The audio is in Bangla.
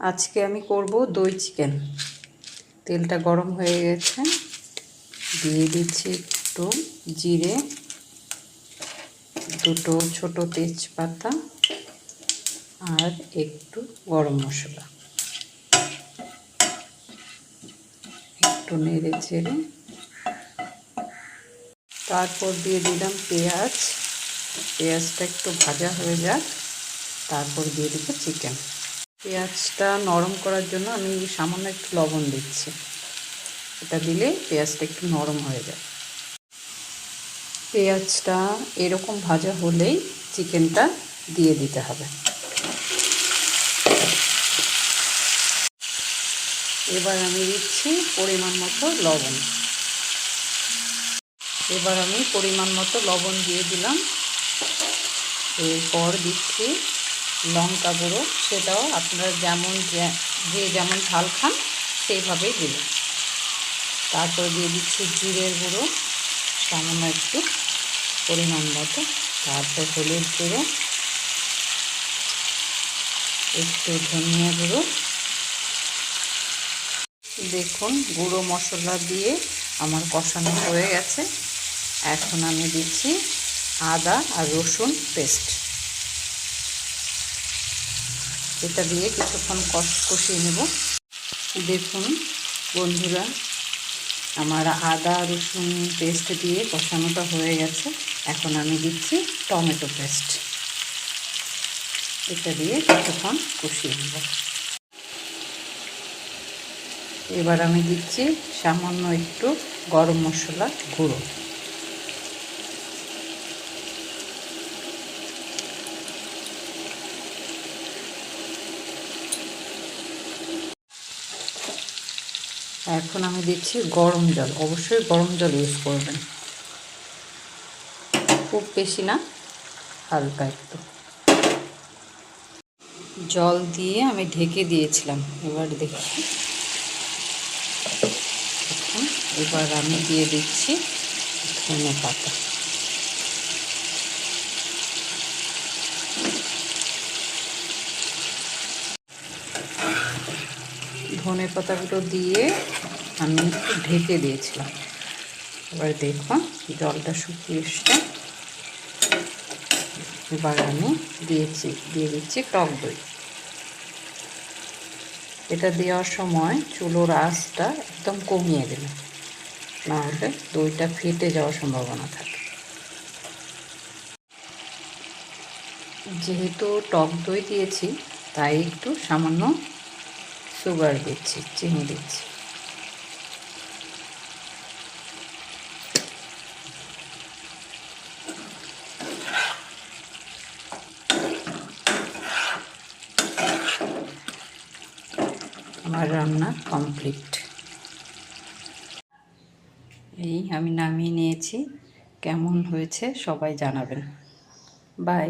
আজকে আমি করব দই চিকেন। তেলটা গরম হয়ে গেছে। দিয়ে দিচ্ছি একটু জিরে, দুটো ছোট তেজপাতা আর একটু গরম মশলা। একটু নেড়ে চেড়ে। তারপর দিয়ে দিলাম পেঁয়াজ। পেঁয়াজটা একটু ভাজা হয়ে যাক। তারপর দিয়ে দিব চিকেন। পেঁয়াজটা নরম করার জন্য আমি সামান্য একটু লবণ দিচ্ছি। এটা দিলে পেঁয়াজটা একটু নরম হয়ে যায়। পেঁয়াজটা এরকম ভাজা হলেই চিকেনটা দিয়ে দিতে হবে। এবার আমি দিচ্ছি পরিমাণ মতো লবণ। এবার আমি পরিমাণ মতো লবণ দিয়ে দিলাম। এরপর দিচ্ছি লঙ্কা গুঁড়ো, সেটাও আপনারা যেমন যে যেমন ঝাল খান, সেইভাবেই দেবেন। তারপর দিয়ে দিচ্ছি জিরের গুঁড়ো, সামান্য একটু পরিমাণ মতো। তারপর হলুদ গুঁড়ো, একটু ধনিয়া গুঁড়ো। দেখুন, গুঁড়ো মশলা দিয়ে আমার কষানো হয়ে গেছে। এখন আমি দিচ্ছি আদা আর রসুন পেস্ট। এটা দিয়ে কিছুক্ষণ কষিয়ে নেব। দেখুন বন্ধুরা, আমার আদা, রসুন পেস্ট দিয়ে কষানোটা হয়ে গেছে। এখন আমি দিচ্ছি টমেটো পেস্ট এটা দিয়ে কিছুক্ষণ কষিয়ে নেব। এবার আমি দিচ্ছি সামান্য একটু গরম মশলা গুঁড়ো। এখন আমি দিচ্ছি গরম জল। অবশ্যই গরম জল ইউজ করবেন। খুব বেশি না, হালকা একটু। জল দিয়ে আমি ঢেকে দিয়েছিলাম। এবার দেখি। এবার আমি দিয়ে দিচ্ছি ধনে পাতা ধনে পাতাগুলো দিয়ে আমি ঢেকে দিয়েছিলাম। এবার দেখুন জলটা শুকিয়ে এসছে। এবার আমি দিয়েছি, দিয়ে দিচ্ছি টক দই। এটা দেওয়ার সময় চুলোর আঁচটা একদম কমিয়ে দেবেন নাহলে দইটা ফেটে যাওয়ার সম্ভাবনা থাকে। যেহেতু টক দই দিয়েছি, তাই একটু সামান্য সুগার দিচ্ছি, চিনি দিচ্ছি। আমার রান্না কমপ্লিট। এই আমি নামিয়ে নিয়েছি। কেমন হয়েছে সবাই জানাবেন। বাই।